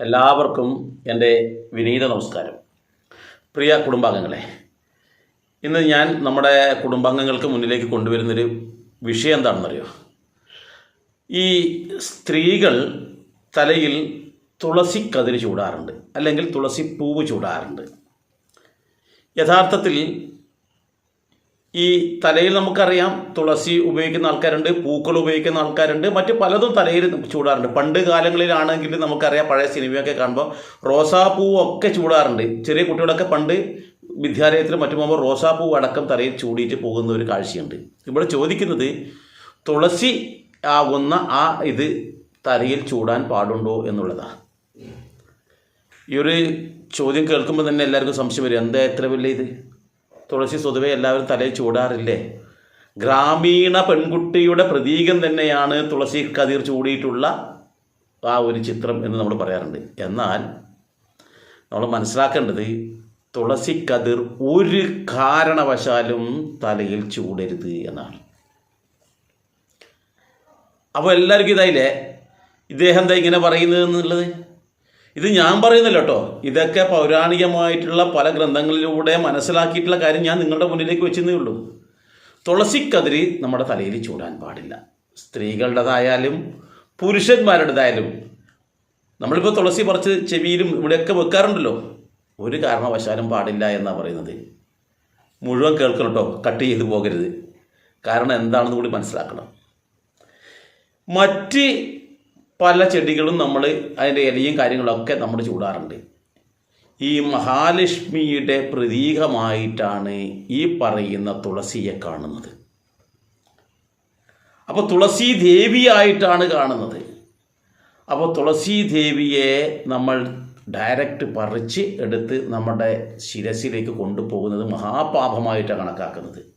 എല്ലാവർക്കും എന്റെ വിനീത നമസ്കാരം. പ്രിയ കുടുംബാംഗങ്ങളെ ഇന്ന് ഞാൻ നമ്മുടെ കുടുംബാംഗങ്ങൾക്ക് മുന്നിലേക്ക് കൊണ്ടുവരുന്നൊരു വിഷയം എന്താണെന്നറിയോ? ഈ സ്ത്രീകൾ തലയിൽ തുളസി കതിര് ചൂടാറുണ്ട് അല്ലെങ്കിൽ തുളസി പൂവ് ചൂടാറുണ്ട്. യഥാർത്ഥത്തിൽ ഈ തലയിൽ നമുക്കറിയാം തുളസി ഉപയോഗിക്കുന്ന ആൾക്കാരുണ്ട് പൂക്കൾ ഉപയോഗിക്കുന്ന ആൾക്കാരുണ്ട്. മറ്റ് പലതും തലയിൽ ചൂടാറുണ്ട്. പണ്ട് കാലങ്ങളിലാണെങ്കിൽ നമുക്കറിയാം പഴയ സിനിമയൊക്കെ കാണുമ്പോൾ റോസാപ്പൂവൊക്കെ ചൂടാറുണ്ട്. ചെറിയ കുട്ടികളൊക്കെ പണ്ട് വിദ്യാലയത്തിൽ മറ്റു പോകുമ്പോൾ റോസാപ്പൂ അടക്കം തലയിൽ ചൂടിയിട്ട് പോകുന്ന ഒരു കാഴ്ചയുണ്ട്. ഇവിടെ ചോദിക്കുന്നത് തുളസി ആകുന്ന ആ ഇത് തലയിൽ ചൂടാൻ പാടുണ്ടോ എന്നുള്ളതാണ്. ഈ ഒരു ചോദ്യം കേൾക്കുമ്പോൾ തന്നെ എല്ലാവർക്കും സംശയം വരും. എന്താ എത്ര വലിയ ഇത്? തുളസി സ്വതവേ എല്ലാവരും തലയിൽ ചൂടാറില്ലേ? ഗ്രാമീണ പെൺകുട്ടിയുടെ പ്രതീകം തന്നെയാണ് തുളസി കതിർ ചൂടിയിട്ടുള്ള ആ ഒരു ചിത്രം എന്ന് നമ്മൾ പറയാറുണ്ട്. എന്നാൽ നമ്മൾ മനസ്സിലാക്കേണ്ടത് തുളസി കതിർ ഒരു കാരണവശാലും തലയിൽ ചൂടരുത് എന്നാണ്. അപ്പോൾ എല്ലാവർക്കും ഇതായില്ലേ? ഇദ്ദേഹം എന്താ ഇങ്ങനെ പറയുന്നത് എന്നുള്ളത്? ഇത് ഞാൻ പറയുന്നില്ല കേട്ടോ. ഇതൊക്കെ പൗരാണികമായിട്ടുള്ള പല ഗ്രന്ഥങ്ങളിലൂടെ മനസ്സിലാക്കിയിട്ടുള്ള കാര്യം ഞാൻ നിങ്ങളുടെ മുന്നിലേക്ക് വെച്ചതേ ഉള്ളൂ. തുളസിക്കതിരി നമ്മുടെ തലയിൽ ചൂടാൻ പാടില്ല. സ്ത്രീകളുടേതായാലും പുരുഷന്മാരുടേതായാലും നമ്മളിപ്പോൾ തുളസി പറിച്ച് ചെവിയിലും ഇവിടെയൊക്കെ വെക്കാറുണ്ടല്ലോ. ഒരു കാരണവശാലും പാടില്ല എന്നാണ് പറയുന്നത്. മുഴുവൻ കേൾക്കണം കേട്ടോ. കട്ട് ചെയ്ത് പോകരുത്. കാരണം എന്താണെന്ന് കൂടി മനസ്സിലാക്കണം. മറ്റ് പല ചെടികളും നമ്മൾ അതിന്റെ ഇലയും കാര്യങ്ങളൊക്കെ നമ്മൾ ചൂടാറുണ്ട്. ഈ മഹാലക്ഷ്മിയുടെ പ്രതീകമായിട്ടാണ് ഈ പറയുന്ന തുളസിയെ കാണുന്നത്. അപ്പോൾ തുളസി ദേവിയായിട്ടാണ് കാണുന്നത്. അപ്പോൾ തുളസി ദേവിയെ നമ്മൾ ഡയറക്റ്റ് പറിച്ച് എടുത്ത് നമ്മുടെ ശിരസിലേക്ക് കൊണ്ടുപോകുന്നത് മഹാപാപമായിട്ടാണ് കണക്കാക്കുന്നത്.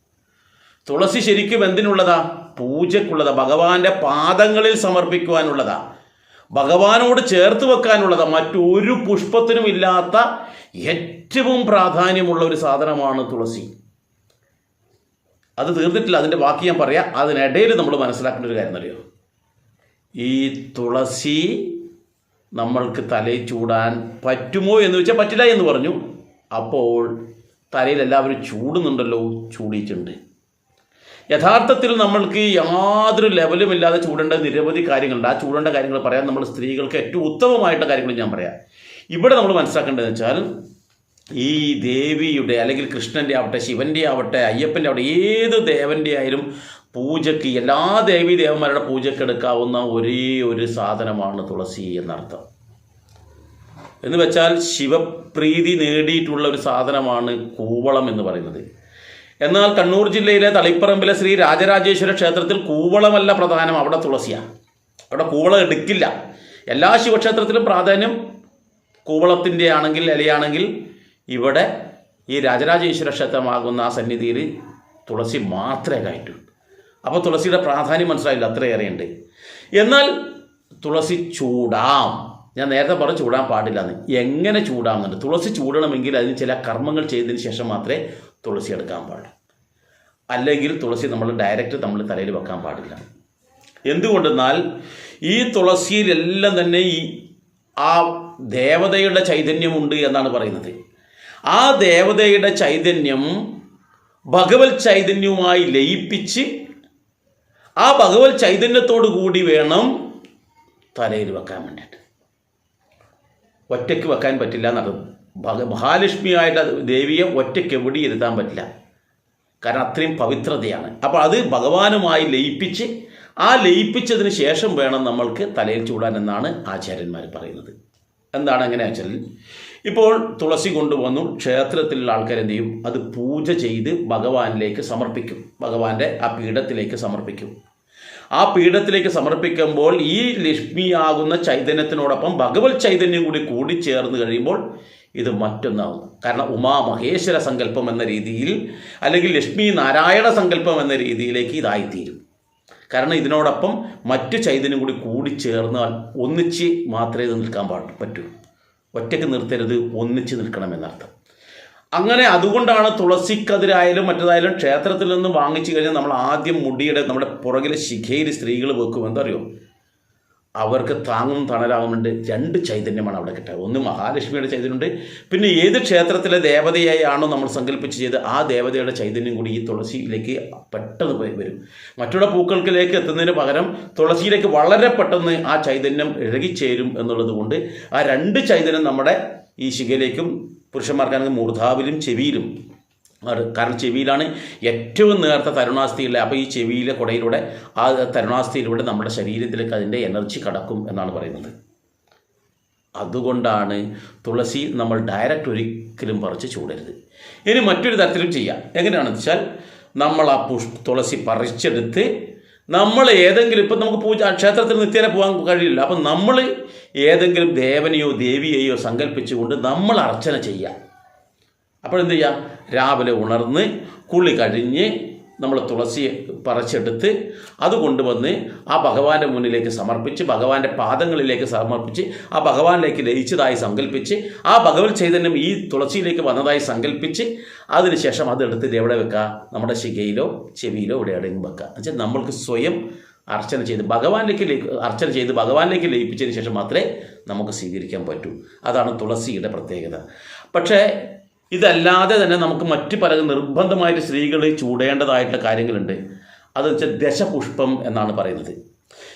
തുളസി ശരിക്കും എന്തിനുള്ളതാ? പൂജക്കുള്ളതാ ഭഗവാന്റെ പാദങ്ങളിൽ സമർപ്പിക്കുവാനുള്ളതാ. ഭഗവാനോട് ചേർത്ത് വെക്കാനുള്ളതാ. മറ്റൊരു പുഷ്പത്തിനും ഇല്ലാത്ത ഏറ്റവും പ്രാധാന്യമുള്ള ഒരു സാധനമാണ് തുളസി. അത് തീർന്നിട്ടില്ല. അതിന്റെ ബാക്കി ഞാൻ പറയാം. അതിനിടയിൽ നമ്മൾ മനസ്സിലാക്കേണ്ട ഒരു കാര്യം അറിയോ? ഈ തുളസി നമ്മൾക്ക് തലയിൽ ചൂടാൻ പറ്റുമോ എന്ന് വെച്ചാൽ പറ്റില്ല എന്ന് പറഞ്ഞു. അപ്പോൾ തലയിൽ എല്ലാവരും ചൂടുന്നുണ്ടല്ലോ ചൂടിയിട്ടുണ്ട്. യഥാർത്ഥത്തിൽ നമ്മൾക്ക് യാതൊരു ലെവലും ലെവലുമില്ലാതെ ചൂടേണ്ട നിരവധി കാര്യങ്ങളുണ്ട്. ആ ചൂടേണ്ട കാര്യങ്ങൾ പറയാൻ നമ്മൾ സ്ത്രീകൾക്ക് ഏറ്റവും ഉത്തമമായിട്ടുള്ള കാര്യങ്ങൾ ഞാൻ പറയാം. ഇവിടെ നമ്മൾ മനസ്സിലാക്കേണ്ടതെന്ന് വെച്ചാൽ ഈ ദേവിയുടെ അല്ലെങ്കിൽ കൃഷ്ണന്റെ ആവട്ടെ ശിവന്റെ ആവട്ടെ അയ്യപ്പന്റെ ആവട്ടെ ഏത് ദേവന്റെ ആയാലും പൂജയ്ക്ക് എല്ലാ ദേവീ ദേവന്മാരുടെ പൂജയ്ക്ക് എടുക്കാവുന്ന ഒരേ ഒരു സാധനമാണ് തുളസി എന്നർത്ഥം. എന്ന് വെച്ചാൽ ശിവപ്രീതി നേടിയിട്ടുള്ള ഒരു സാധനമാണ് കൂവളം എന്ന് പറയുന്നത്. എന്നാൽ കണ്ണൂർ ജില്ലയിലെ തളിപ്പറമ്പിലെ ശ്രീ രാജരാജേശ്വര ക്ഷേത്രത്തിൽ കൂവളമല്ല പ്രധാനം അവിടെ തുളസിയാണ് അവിടെ കൂവളം എടുക്കില്ല. എല്ലാ ശിവക്ഷേത്രത്തിലും പ്രാധാന്യം കൂവളത്തിന്റെ ആണെങ്കിൽ ഇലയാണെങ്കിൽ ഇവിടെ ഈ രാജരാജേശ്വര ക്ഷേത്രമാകുന്ന ആ സന്നിധിയിൽ തുളസി മാത്രമേ കയറ്റുള്ളൂ അപ്പോൾ തുളസിയുടെ പ്രാധാന്യം മനസ്സിലായില്ല അത്രയേറെയുണ്ട് എന്നാൽ തുളസി ചൂടാം. ഞാൻ നേരത്തെ പറഞ്ഞു ചൂടാൻ പാടില്ല എന്ന്. എങ്ങനെ ചൂടാമെന്നുണ്ട്. തുളസി ചൂടണമെങ്കിൽ അതിന് ചില കർമ്മങ്ങൾ ചെയ്തതിന് ശേഷം മാത്രമേ തുളസി എടുക്കാൻ പാടില്ല. അല്ലെങ്കിൽ തുളസി നമ്മൾ ഡയറക്റ്റ് നമ്മൾ തലയിൽ വെക്കാൻ പാടില്ല. എന്തുകൊണ്ടെന്നാൽ ഈ തുളസിയിലെല്ലാം തന്നെ ഈ ആ ദേവതയുടെ ചൈതന്യമുണ്ട് എന്നാണ് പറയുന്നത്. ആ ദേവതയുടെ ചൈതന്യം ഭഗവത് ചൈതന്യവുമായി ലയിപ്പിച്ച് ആ ഭഗവത് ചൈതന്യത്തോടു കൂടി വേണം തലയിൽ വെക്കാൻ വേണ്ടിയിട്ട്. ഒറ്റയ്ക്ക് വെക്കാൻ പറ്റില്ല ഭഗ മഹാലക്ഷ്മിയായിട്ട് ദേവിയെ ഒറ്റയ്ക്ക് എവിടെ ഇരുത്താൻ പറ്റില്ല. കാരണം അത്രയും പവിത്രതയാണ്. അപ്പോൾ അത് ഭഗവാനുമായി ലയിപ്പിച്ച് ആ ലയിപ്പിച്ചതിന് ശേഷം വേണം നമ്മൾക്ക് തലയിൽ ചൂടാൻ എന്നാണ് ആചാര്യന്മാർ പറയുന്നത്. എന്താണ് അങ്ങനെ വെച്ചാൽ ഇപ്പോൾ തുളസി കൊണ്ടുവന്നു ക്ഷേത്രത്തിലുള്ള ആൾക്കാർ എന്ത് ചെയ്യും? അത് പൂജ ചെയ്ത് ഭഗവാനിലേക്ക് സമർപ്പിക്കും. ഭഗവാന്റെ ആ പീഠത്തിലേക്ക് സമർപ്പിക്കും. ആ പീഠത്തിലേക്ക് സമർപ്പിക്കുമ്പോൾ ഈ ലക്ഷ്മിയാകുന്ന ചൈതന്യത്തിനോടൊപ്പം ഭഗവത് ചൈതന്യം കൂടി കൂടിച്ചേർന്ന് കഴിയുമ്പോൾ ഇത് മറ്റൊന്നാവുന്നു. കാരണം ഉമാ മഹേശ്വര സങ്കല്പം എന്ന രീതിയിൽ അല്ലെങ്കിൽ ലക്ഷ്മി നാരായണ സങ്കല്പം എന്ന രീതിയിലേക്ക് ഇതായിത്തീരും. കാരണം ഇതിനോടൊപ്പം മറ്റു ചൈതന്യം കൂടി കൂടിച്ചേർന്നാൽ ഒന്നിച്ച് മാത്രമേ ഇത് നിൽക്കാൻ പാടുള്ളൂ പറ്റൂ. ഒറ്റയ്ക്ക് നിർത്തരുത് ഒന്നിച്ച് നിൽക്കണം എന്നർത്ഥം അങ്ങനെ അതുകൊണ്ടാണ് തുളസിക്കതിരായാലും മറ്റേതായാലും ക്ഷേത്രത്തിൽ നിന്ന് വാങ്ങിച്ചു കഴിഞ്ഞാൽ നമ്മൾ ആദ്യം മുടിയുടെ നമ്മുടെ പുറകിലെ ശിഖയിൽ സ്ത്രീകൾ വെക്കുമെന്നറിയോ അവർക്ക് താങ്ങും തണലാകുന്നുണ്ട് രണ്ട് ചൈതന്യമാണ് അവിടെ കിട്ടുക. ഒന്ന് മഹാലക്ഷ്മിയുടെ ചൈതന്യമുണ്ട്. പിന്നെ ഏത് ക്ഷേത്രത്തിലെ ദേവതയായാണോ നമ്മൾ സങ്കല്പിച്ച് ചെയ്ത് ആ ദേവതയുടെ ചൈതന്യം കൂടി ഈ തുളസിയിലേക്ക് പെട്ടെന്ന് വരും. മറ്റുള്ള പൂക്കൾക്കിലേക്ക് എത്തുന്നതിന് പകരം തുളസിയിലേക്ക് വളരെ പെട്ടെന്ന് ആ ചൈതന്യം ഇഴകിച്ചേരും എന്നുള്ളത് കൊണ്ട് ആ രണ്ട് ചൈതന്യം നമ്മുടെ ഈ ശിഖയിലേക്കും പുരുഷന്മാർക്കാണെങ്കിൽ മൂർധാവിലും ചെവിയിലും. കാരണം ചെവിയിലാണ് ഏറ്റവും നേർത്ത തരുണാസ്ഥിയുള്ള അപ്പോൾ ഈ ചെവിയിലെ കുടയിലൂടെ ആ തരുണാസ്ഥിയിലൂടെ നമ്മുടെ ശരീരത്തിലേക്ക് അതിന്റെ എനർജി കടക്കും എന്നാണ് പറയുന്നത്. അതുകൊണ്ടാണ് തുളസി നമ്മൾ ഡയറക്റ്റ് ഒരിക്കലും പറിച്ച് ചൂടരുത്. ഇനി മറ്റൊരു തരത്തിലും ചെയ്യാം. എങ്ങനെയാണെന്ന് വെച്ചാൽ നമ്മൾ ആ പുഷ് തുളസി പറിച്ചെടുത്ത് നമ്മൾ ഏതെങ്കിലും ഇപ്പം നമുക്ക് പൂജ ക്ഷേത്രത്തിൽ നിത്യേന പോകാൻ കഴിയില്ല. അപ്പം നമ്മൾ ഏതെങ്കിലും ദേവനെയോ ദേവിയെയോ സങ്കല്പിച്ചുകൊണ്ട് നമ്മൾ അർച്ചന ചെയ്യാം. അപ്പോൾ എന്ത് ചെയ്യാം? രാവിലെ ഉണർന്ന് കുളി കഴിഞ്ഞ് നമ്മൾ തുളസി പറിച്ചെടുത്ത് അത് കൊണ്ടുവന്ന് ആ ഭഗവാന്റെ മുന്നിലേക്ക് സമർപ്പിച്ച് ഭഗവാന്റെ പാദങ്ങളിലേക്ക് സമർപ്പിച്ച് ആ ഭഗവാനിലേക്ക് ലയിച്ചതായി സങ്കല്പിച്ച് ആ ഭഗവത് ചൈതന്യം ഈ തുളസിയിലേക്ക് വന്നതായി സങ്കല്പിച്ച് അതിനുശേഷം അതെടുത്ത് എവിടെ വെക്കുക നമ്മുടെ ശിഖയിലോ ചെവിയിലോ ഇവിടെ എവിടെയെങ്കിലും വെക്കുക എന്നുവെച്ചാൽ നമ്മൾക്ക് സ്വയം അർച്ചന ചെയ്ത് ഭഗവാനിലേക്ക് അർച്ചന ചെയ്ത് ഭഗവാനിലേക്ക് ലയിപ്പിച്ചതിന് ശേഷം മാത്രമേ നമുക്ക് സ്വീകരിക്കാൻ പറ്റൂ. അതാണ് തുളസിയുടെ പ്രത്യേകത. പക്ഷേ ഇതല്ലാതെ തന്നെ നമുക്ക് മറ്റ് പല നിർബന്ധമായിട്ട് സ്ത്രീകൾ ചൂടേണ്ടതായിട്ടുള്ള കാര്യങ്ങളുണ്ട്. അതെന്ന് വെച്ചാൽ ദശപുഷ്പം എന്നാണ് പറയുന്നത്.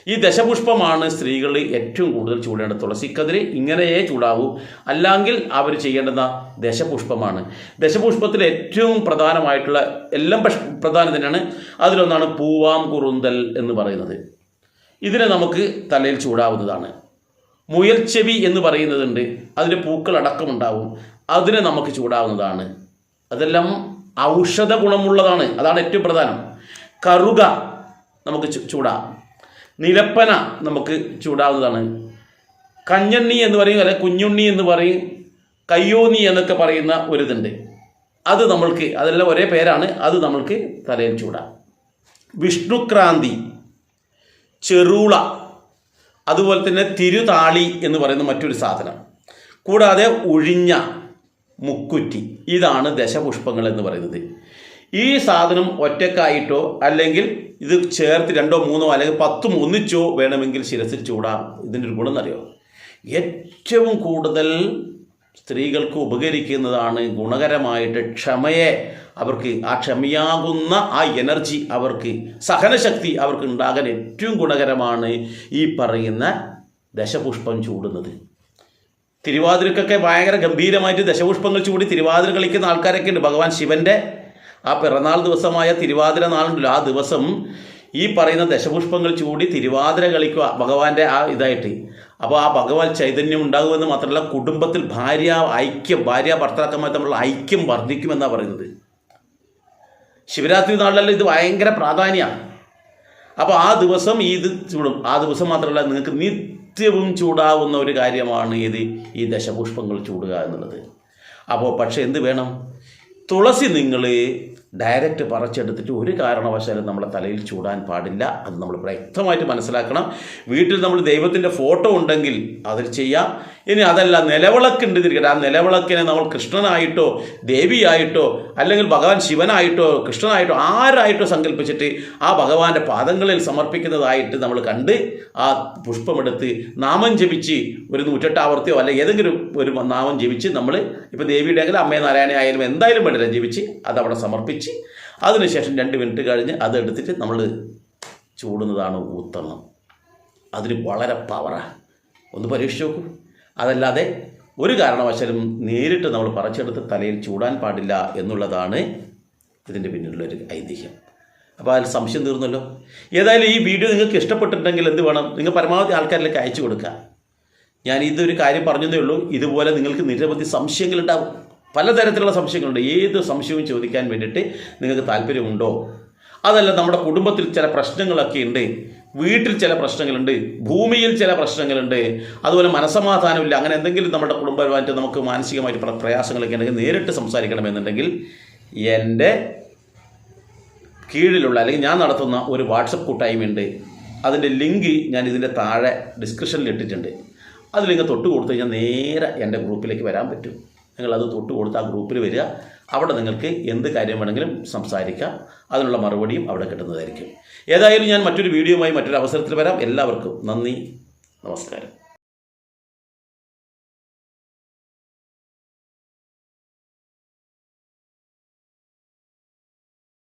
ഈ ദശപുഷ്പമാണ് സ്ത്രീകൾ ഏറ്റവും കൂടുതൽ ചൂടേണ്ടത് തുളസിക്കതിര് ഇങ്ങനെയേ ചൂടാവൂ. അല്ലെങ്കിൽ അവർ ചെയ്യേണ്ടുന്ന ദശപുഷ്പമാണ്. ദശപുഷ്പത്തിൽ ഏറ്റവും പ്രധാനമായിട്ടുള്ള എല്ലാം പ്രധാനം തന്നെയാണ് അതിലൊന്നാണ് പൂവാം കുറുന്തൽ എന്ന് പറയുന്നത്. ഇതിനെ നമുക്ക് തലയിൽ ചൂടാവുന്നതാണ്. മുയൽച്ചെവി എന്ന് പറയുന്നതുണ്ട്. അതിന്റെ പൂക്കൾ അടക്കമുണ്ടാവും അതിനെ നമുക്ക് ചൂടാവുന്നതാണ്. അതെല്ലാം ഔഷധ ഗുണമുള്ളതാണ്. അതാണ് ഏറ്റവും പ്രധാനം. കറുക നമുക്ക് ചൂടാ. നിലപ്പന നമുക്ക് ചൂടാവുന്നതാണ്. കഞ്ഞണ്ണി എന്ന് പറയും അല്ലെ കുഞ്ഞുണ്ണി എന്ന് പറയും കയ്യോന്നി എന്നൊക്കെ പറയുന്ന ഒരിതുണ്ട്. അത് നമ്മൾക്ക് അതെല്ലാം ഒരേ പേരാണ്. അത് നമ്മൾക്ക് തലയിൽ ചൂടാ. വിഷ്ണുക്രാന്തി ചെറുള അതുപോലെ തന്നെ തിരുതാളി എന്ന് പറയുന്ന മറ്റൊരു സാധനം. കൂടാതെ ഒഴിഞ്ഞ മുക്കുറ്റി. ഇതാണ് ദശപുഷ്പങ്ങൾ എന്ന് പറയുന്നത്. ഈ സാധനം ഒറ്റക്കായിട്ടോ അല്ലെങ്കിൽ ഇത് ചേർത്ത് രണ്ടോ മൂന്നോ അല്ലെങ്കിൽ പത്തും ഒന്നിച്ചോ വേണമെങ്കിൽ ശിരസിൽ ചൂടാം. ഇതിന്റെ ഒരു ഗുണം എന്നറിയോ? ഏറ്റവും കൂടുതൽ സ്ത്രീകൾക്ക് ഉപകരിക്കുന്നതാണ് ഗുണകരമായിട്ട് ക്ഷമയെ അവർക്ക് ആ ക്ഷമയാകുന്ന ആ എനർജി അവർക്ക് സഹനശക്തി അവർക്ക് ഉണ്ടാകാൻ ഏറ്റവും ഗുണകരമാണ് ഈ പറയുന്ന ദശപുഷ്പം ചൂടുന്നത്. തിരുവാതിരക്കൊക്കെ ഭയങ്കര ഗംഭീരമായിട്ട് ദശപുഷ്പങ്ങൾ ചൂടി തിരുവാതിര കളിക്കുന്ന ആൾക്കാരൊക്കെ ഉണ്ട്. ഭഗവാൻ ശിവന്റെ ആ പിറന്നാൾ ദിവസമായ തിരുവാതിര നാളുണ്ടല്ലോ. ആ ദിവസം ഈ പറയുന്ന ദശപുഷ്പങ്ങൾ ചൂടി തിരുവാതിര കളിക്കുക ഭഗവാന്റെ ആ ഇതായിട്ട്. അപ്പോൾ ആ ഭഗവാൻ ചൈതന്യം ഉണ്ടാകുമെന്ന് മാത്രമല്ല കുടുംബത്തിൽ ഭാര്യ ഐക്യം ഭാര്യ ഭർത്താക്കന്മാർ തമ്മിലുള്ള ഐക്യം വർദ്ധിക്കുമെന്നാണ് പറയുന്നത്. ശിവരാത്രി നാളിലെല്ലാം ഇത് ഭയങ്കര പ്രാധാന്യമാണ് അപ്പോൾ ആ ദിവസം ഈ ഇത് ചൂടും. ആ ദിവസം മാത്രമല്ല നിങ്ങൾക്ക് നിത്യവും ചൂടാവുന്ന ഒരു കാര്യമാണ് ഇത് ഈ ദശപുഷ്പങ്ങൾ ചൂടുക എന്നുള്ളത്. അപ്പോൾ പക്ഷേ എന്ത് വേണം? തുളസി നിങ്ങൾ ഡയറക്റ്റ് പറിച്ചെടുത്തിട്ട് ഒരു കാരണവശാലും നമ്മളെ തലയിൽ ചൂടാൻ പാടില്ല. അത് നമ്മൾ വ്യക്തമായിട്ട് മനസ്സിലാക്കണം. വീട്ടിൽ നമ്മൾ ദൈവത്തിന്റെ ഫോട്ടോ ഉണ്ടെങ്കിൽ അതിൽ ചെയ്യാം. ഇനി അതല്ല നിലവിളക്കുണ്ട് തിരിക്കട്ടെ ആ നിലവിളക്കിനെ നമ്മൾ കൃഷ്ണനായിട്ടോ ദേവിയായിട്ടോ അല്ലെങ്കിൽ ഭഗവാൻ ശിവനായിട്ടോ കൃഷ്ണനായിട്ടോ ആരായിട്ടോ സങ്കല്പിച്ചിട്ട് ആ ഭഗവാന്റെ പാദങ്ങളിൽ സമർപ്പിക്കുന്നതായിട്ട് നമ്മൾ കണ്ട് ആ പുഷ്പമെടുത്ത് നാമം ജപിച്ച് ഒരു നൂറ്റെട്ടാവർത്തിയോ അല്ലെങ്കിൽ അല്ല ഏതെങ്കിലും ഒരു നാമം ജപിച്ച് നമ്മൾ ഇപ്പോൾ ദേവിയുടെ ആയാലും അമ്മയെ നാരായണ ആയാലും എന്തായാലും വേണ്ടില്ല ജപിച്ച് അത് അതവിടെ സമർപ്പിച്ച് അതിനുശേഷം രണ്ട് മിനിറ്റ് കഴിഞ്ഞ് അതെടുത്തിട്ട് നമ്മൾ ചൂടുന്നതാണ് ഉത്തമം അതിന് വളരെ പവറാണ് ഒന്ന് പരീക്ഷിച്ച് നോക്കൂ. അതല്ലാതെ ഒരു കാരണവശാലും നേരിട്ട് നമ്മൾ പറിച്ചെടുത്ത് തലയിൽ ചൂടാൻ പാടില്ല എന്നുള്ളതാണ് ഇതിന്റെ പിന്നിലുള്ളൊരു ഐതിഹ്യം. അപ്പോൾ അതിൽ സംശയം തീർന്നല്ലോ. ഏതായാലും ഈ വീഡിയോ നിങ്ങൾക്ക് ഇഷ്ടപ്പെട്ടിട്ടുണ്ടെങ്കിൽ എന്ത് വേണം? നിങ്ങൾ പരമാവധി ആൾക്കാരിലേക്ക് അയച്ചു കൊടുക്കുക. ഞാൻ ഇതൊരു കാര്യം പറഞ്ഞതേ ഉള്ളൂ. ഇതുപോലെ നിങ്ങൾക്ക് നിരവധി സംശയങ്ങളുണ്ടാവും പലതരത്തിലുള്ള സംശയങ്ങളുണ്ട്. ഏത് സംശയവും ചോദിക്കാൻ വേണ്ടിയിട്ട് നിങ്ങൾക്ക് താല്പര്യമുണ്ടോ? അതല്ല നമ്മുടെ കുടുംബത്തിൽ ചില പ്രശ്നങ്ങളൊക്കെ ഉണ്ട്. വീട്ടിൽ ചില പ്രശ്നങ്ങളുണ്ട്. ഭൂമിയിൽ ചില പ്രശ്നങ്ങളുണ്ട്. അതുപോലെ മനസമാധാനമില്ല അങ്ങനെ എന്തെങ്കിലും നമ്മുടെ കുടുംബപരമായിട്ട് നമുക്ക് മാനസികമായിട്ട് പ്ര- പ്രയാസങ്ങളൊക്കെ ഉണ്ടെങ്കിൽ നേരിട്ട് സംസാരിക്കണമെന്നുണ്ടെങ്കിൽ എന്റെ കീഴിലുള്ള അല്ലെങ്കിൽ ഞാൻ നടത്തുന്ന ഒരു വാട്സപ്പ് കൂട്ടായ്മയുണ്ട്. അതിന്റെ ലിങ്ക് ഞാൻ ഇതിന്റെ താഴെ ഡിസ്ക്രിപ്ഷനിൽ ഇട്ടിട്ടുണ്ട്. അത് ലിങ്ക് തൊട്ട് കൊടുത്തു കഴിഞ്ഞാൽ നേരെ എന്റെ ഗ്രൂപ്പിലേക്ക് വരാൻ പറ്റും. നിങ്ങളത് തൊട്ട് കൊടുത്ത് ആ ഗ്രൂപ്പിൽ വരിക. അവിടെ നിങ്ങൾക്ക് എന്ത് കാര്യം വേണമെങ്കിലും സംസാരിക്കാം. അതിനുള്ള മറുപടിയും അവിടെ കിട്ടുന്നതായിരിക്കും. ഏതായാലും ഞാൻ മറ്റൊരു വീഡിയോയുമായി മറ്റൊരു അവസരത്തിൽ വരാം. എല്ലാവർക്കും നന്ദി. നമസ്കാരം.